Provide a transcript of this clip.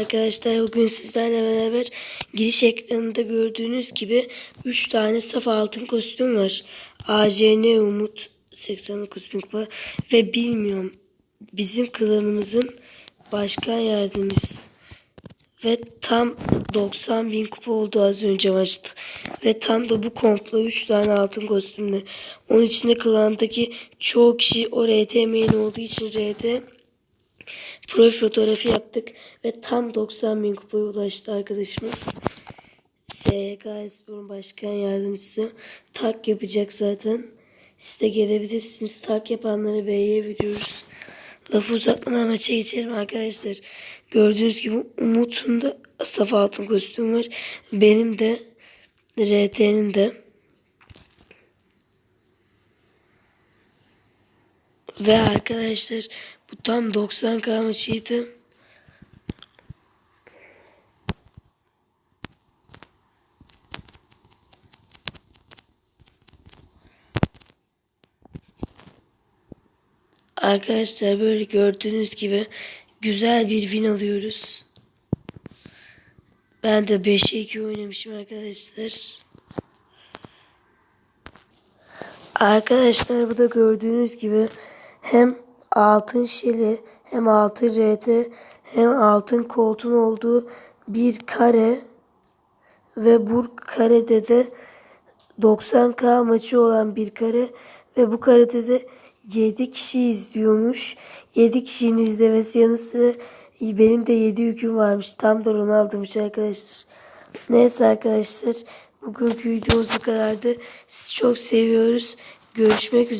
Arkadaşlar bugün sizlerle beraber giriş ekranında gördüğünüz gibi 3 tane saf altın kostüm var. AJN Umut 89 bin kupa ve bilmiyorum bizim klanımızın başkan yardımcısı ve tam 90 bin kupa oldu az önce maçta. Ve tam da bu komplo 3 tane altın kostümle. Onun içinde klandaki çoğu kişi o RT main olduğu için RT profil fotoğrafı yaptık ve tam 90 bin kupaya ulaştı arkadaşımız. SYK Espor'un başkan yardımcısı tak yapacak zaten. Siz de gelebilirsiniz. Tak yapanları beğenebiliyoruz. Lafı uzatmadan maça geçelim arkadaşlar. Gördüğünüz gibi Umut'un da saf altın kostüm var. Benim de RT'nin de. Ve arkadaşlar bu tam 90k maçıydı. Arkadaşlar böyle gördüğünüz gibi güzel bir win alıyoruz. Ben de 5'e 2 oynamışım arkadaşlar. Arkadaşlar burada gördüğünüz gibi hem altın şeli hem altın RT hem altın koltuğun olduğu bir kare ve bu karede de 90k maçı olan bir kare ve bu karede de 7 kişi izliyormuş. 7 kişinin izlemesi yanı sıra benim de 7 yüküm varmış. Tam da Ronaldo'muş arkadaşlar. Neyse arkadaşlar bugünkü videomuz bu kadardı. Sizi çok seviyoruz. Görüşmek üzere.